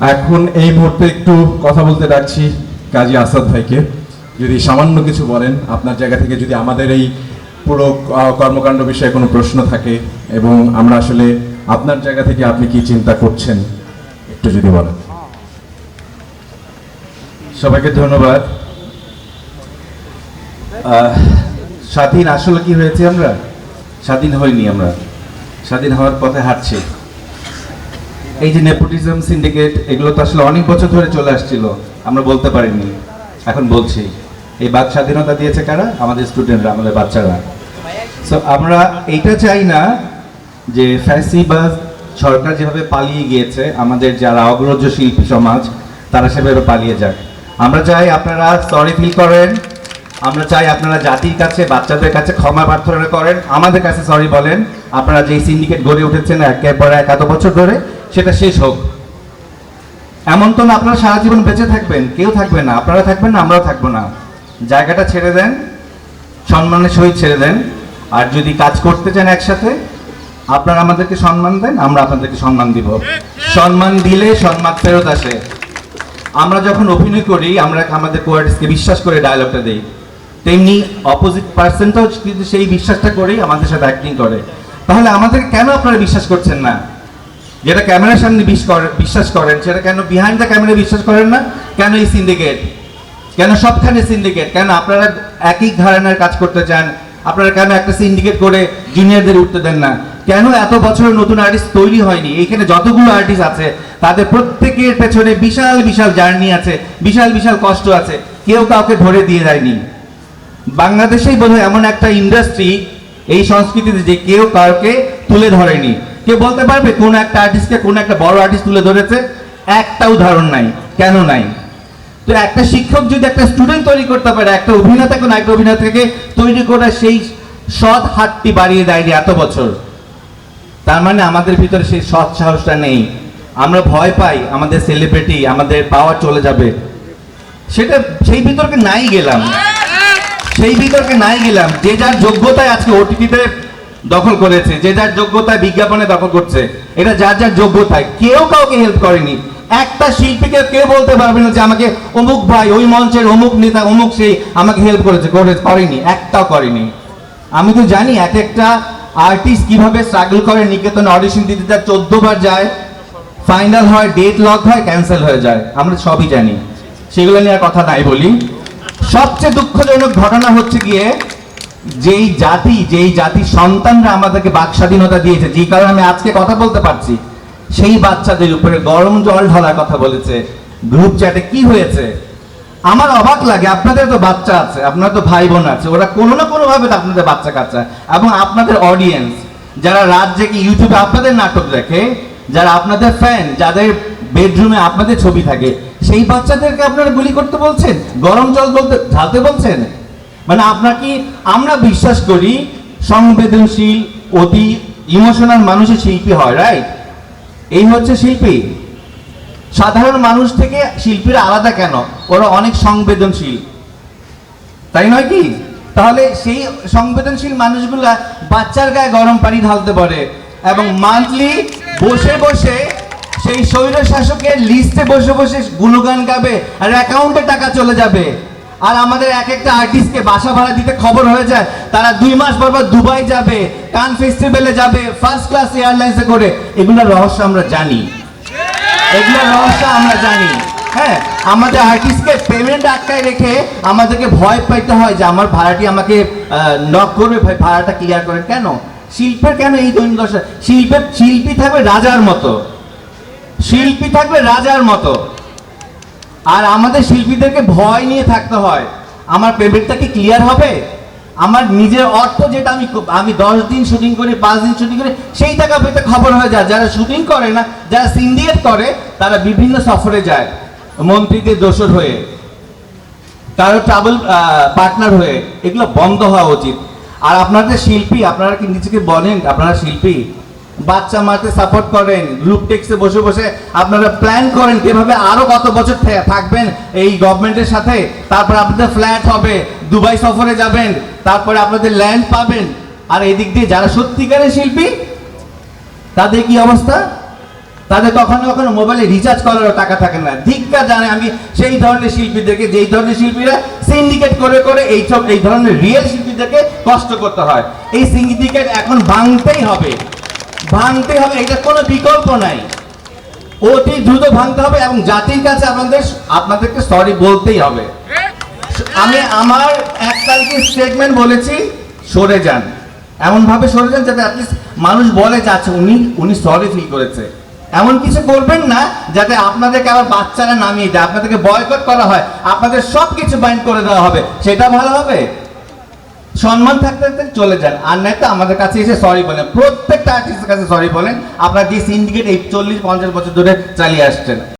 এখন এই মুহূর্তে একটু কথা বলতে ডাকছি কাজী আসাদ ভাইকে। যদি সামান্য কিছু বলেন, আপনার জায়গা থেকে যদি আমাদের এই পুরো কর্মকাণ্ড বিষয়ে কোনো প্রশ্ন থাকে এবং আমরা আসলে আপনার জায়গা থেকে আপনি কি চিন্তা করছেন, একটু যদি বলেন। সবাইকে ধন্যবাদ। স্বাধীন আসলে কি হয়েছে আমরা? স্বাধীন হইনি আমরা। স্বাধীন হওয়ার পথে হাঁটছি। এই যে নেপোটিজম, সিন্ডিকেট, এগুলো তো আসলে অনেক বছর ধরে চলে আসছিল। আমরা বলতে পারিনি। এখন বলছি। এই বাক স্বাধীনতা দিয়েছে কারা? আমাদের স্টুডেন্টরা, আমাদের বাচ্চারা। সো আমরা এইটা চাই না যে ফ্যাসিবাজ সরকার যেভাবে পালিয়ে গিয়েছে, আমাদের যারা অগ্রজ শিল্পী সমাজ, তারা সেভাবে পালিয়ে যাক। আমরা চাই আপনারা সরি ফিল করেন। আমরা চাই আপনারা জাতির কাছে, বাচ্চাদের কাছে ক্ষমা প্রার্থনা করেন। আমাদের কাছে সরি বলেন। আপনারা যে সিন্ডিকেট গড়ে উঠেছেন একের পর এক এত বছর ধরে সেটা শেষ হোক। এমন তো না আপনারা সারা জীবন বেঁচে থাকবেন, কেউ থাকবে না, আপনারা থাকবেন না, আমরাও থাকব না। জায়গাটা ছেড়ে দেন, সম্মানের সহিত ছেড়ে দেন, আর যদি কাজ করতে চান একসাথে, আপনারা আমাদেরকে সম্মান দেন, আমরা আপনাদেরকে সম্মান দিব। সম্মান দিলে সম্মান ফেরত আসে। আমরা যখন অভিনয় করি, আমরা আমাদের কোয়ার্টিসকে বিশ্বাস করে ডায়লগটা দিই। তেমনি অপোজিট পার্সনটাও কিন্তু সেই বিশ্বাসটা করেই আমাদের সাথে অ্যাক্টিং করে। তাহলে আমাদের কেন আপনারা বিশ্বাস করছেন না? যেটা ক্যামেরার সামনে বিশ্বাস করেন, সেটা কেন বিহাইন্ড দ্য ক্যামেরা বিশ্বাস করেন না? কেন এই সিন্ডিকেট কেন সবখানে সিন্ডিকেট কেন আপনারা একই ধারণার কাজ করতে চান? আপনারা কেন একটা সিন্ডিকেট করে জুনিয়রদের উঠতে দেন না? কেন এত বছর নতুন আর্টিস্ট তৈরি হয়নি? এইখানে যতগুলো আর্টিস্ট আছে, তাদের প্রত্যেকের পেছনে বিশাল বিশাল জার্নি আছে, বিশাল বিশাল কষ্ট আছে। কেউ কাউকে ধরে দিয়ে দেয়নি বাংলাদেশেই বোধহয় এমন একটা ইন্ডাস্ট্রি এই সংস্কৃতিতে যে কেউ কাউকে তুলে ধরেনি। কেউ বলতে পারবে? কোন একটা আর্টিস্টকে কোন একটা বড় আর্টিস্ট তুলে ধরেছে? একটা উদাহরণ নাই। কেন নাই? তো একটা শিক্ষক যদি একটা স্টুডেন্ট তৈরি করতে পারে, একটা অভিনেতা কোন একটা অভিনেতাকে তৈরি করার সেই সৎ হাতটি বাড়িয়ে দেয়নি এত বছর। তার মানে আমাদের ভিতরে সেই সৎ সাহসটা নেই। আমরা ভয় পাই, আমাদের সেলিব্রিটি আমাদের পাওয়ার চলে যাবে। সেটা সেই বিতর্কে নাই গেলাম। সেই বিতর্কে নাই গেলাম। যে যার যোগ্যতায় আজকে ওটিটিতে দখল করেছে, যে যার যোগ্যতায় বিজ্ঞাপনে দখল করছে, এটা যার যার যোগ্যতায়, কেউ কাউকে হেল্প করেনি। একটা শিল্পীকে কেউ বলতে পারবে না যে আমাকে অমুক ভাই, ওই মঞ্চের অমুক নেতা, অমুক সেই আমাকে হেল্প করেছে, করে- করেনি, একটাও করেনি। আমি তো জানি এক একটা আর্টিস্ট কীভাবে স্ট্রাগল করে, নিকেতন অডিশন দিতে যায় চোদ্দ বার যায় ফাইনাল হয় ডেট লক হয় ক্যান্সেল হয়ে যায়। আমরা সবই জানি। সেগুলো নিয়ে আর কথা নাই বলি। সবচেয়ে দুঃখজনক ঘটনা হচ্ছে গিয়ে যেই জাতি, যেই জাতির সন্তানরা আমাদেরকে বাক স্বাধীনতা দিয়েছে যে কারণে আমি আজকে কথা বলতে পারছি, সেই বাচ্চাদের উপরে গরম জল ঢালার কথা বলেছে। গ্রুপ চ্যাটে কি হয়েছে? আমার অবাক লাগে, আপনাদের তো বাচ্চা আছে, আপনার তো ভাই বোন আছে, ওরা কোনো না কোনো ভাবে তো আপনাদের বাচ্চা কাচ্চা। এবং আপনাদের অডিয়েন্স যারা রাত জেগে ইউটিউবে আপনাদের নাটক দেখে, যারা আপনাদের ফ্যান যাদের বেডরুমে আপনাদের ছবি থাকে, সেই বাচ্চাদেরকে আপনারা গুলি করতে বলছেন? গরম জল বলতে, ঢালতে বলছেন? মানে আপনার কি আমরা বিশ্বাস করি সংবেদনশীল, অতি ইমোশনাল মানুষের শিল্পী হয় রাইট এই হচ্ছে শিল্পী। সাধারণ মানুষ থেকে শিল্পীরা আলাদা কেন? ওরা অনেক সংবেদনশীল। তাই নয় কি? তাহলে সেই সংবেদনশীল মানুষগুলা বাচ্চার গায়ে গরম পানি ঢালতে পারে এবং মান্থলি বসে বসে সেই স্বৈর শাসকের লিস্টে বসে বসে গুণগান গাবে আর অ্যাকাউন্টে টাকা চলে যাবে। আর আমাদের এক একটা আর্টিস্টকে বাসা ভাড়া দিতে খবর হয়ে যায়, তারা দুই মাস পর পর দুবাই যাবে, কান ফেস্টিভ্যালে যাবে ফার্স্ট ক্লাস এয়ারলাইন্সে করে। এগুলোর রহস্য আমরা জানি। এগুলো রহস্য আমরা জানি। হ্যাঁ আমাদের আর্টিস্টকে পেমেন্ট আটকায় রেখে আমাদেরকে ভয় পাইতে হয় যে আমার ভাড়াটি আমাকে নক করবে ভাই, ভাড়াটা ক্লিয়ার করেন কেন? শিল্পের কেন এই দৈন্য দশা? শিল্পের শিল্পী থাকবে রাজার মতো। শিল্পী থাকবে রাজার মতো। আর আমাদের শিল্পীদেরকে ভয় নিয়ে থাকতে হয়। আমার পেমেন্টটা কি ক্লিয়ার হবে? আমার নিজের অর্থ যেটা আমি আমি দশ দিন শুটিং করি, পাঁচ দিন শুটিং করি, সেই টাকা পেতে খবর হয়ে যায়। যারা শুটিং করে না, যারা সিন্ডিকেট করে, তারা বিভিন্ন সফরে যায় মন্ত্রীদের দোষর হয়ে। কারও ট্রাভেল পার্টনার হয়ে। এগুলো বন্ধ হওয়া উচিত। আর আপনাদের শিল্পী, আপনারা কি নিজেকে বলেন, আপনারা শিল্পী? বাচ্চা মারতে সাপোর্ট করেন গ্রুপ টেক্সে বসে বসে আপনারা প্ল্যান করেন কীভাবে আরও কত বছর থাকবেন এই গভর্নমেন্টের সাথে। তারপর আপনাদের ফ্ল্যাট হবে, দুবাই সফরে যাবেন, তারপরে আপনাদের ল্যান্ড পাবেন। আর এদিক দিয়ে যারা সত্যিকারের শিল্পী, তাদের কি অবস্থা? তাদের কখনো কখনো মোবাইলে রিচার্জ করারও টাকা থাকে না। ধিক্কার জানে আমি সেই ধরনের শিল্পীদেরকে, যেই ধরনের শিল্পীরা সিন্ডিকেট করে করে এই সব এই ধরনের রিয়েল শিল্পীদেরকে কষ্ট করতে হয়। এই সিন্ডিকেট এখন ভাঙতেই হবে। ভাঙতে হবে, এটা কোনো বিকল্প নাই। অতি দ্রুত ভাঙতে হবে এবং জাতির কাছে আপনাদের আপনাদেরকে সরি বলতেই হবে। আমি আমার এক তারিখের স্টেটমেন্ট বলেছি, সরে যান। এমন ভাবে সরে যান যাতে অ্যাটলিস্ট মানুষ বলে যাচ্ছে উনি উনি সরি ফিল করেছে। এমন কিছু করবেন না যাতে আপনাদেরকে আবার বাচ্চারা নামিয়ে দেয়। আপনাদেরকে বয়কট করা হয়। আপনাদের সব কিছু বাইন্ড করে দেওয়া হবে। সেটা ভালো হবে? সম্মান থাকতে থাকতে চলে যান। আর নাই তো আমাদের কাছে এসে সরি বলেন। প্রত্যেকটা আর্টিস্টের কাছে সরি বলেন। আপনার যে সিন্ডিকেট এই চল্লিশ, পঞ্চাশ বছর ধরে চালিয়ে আসছেন।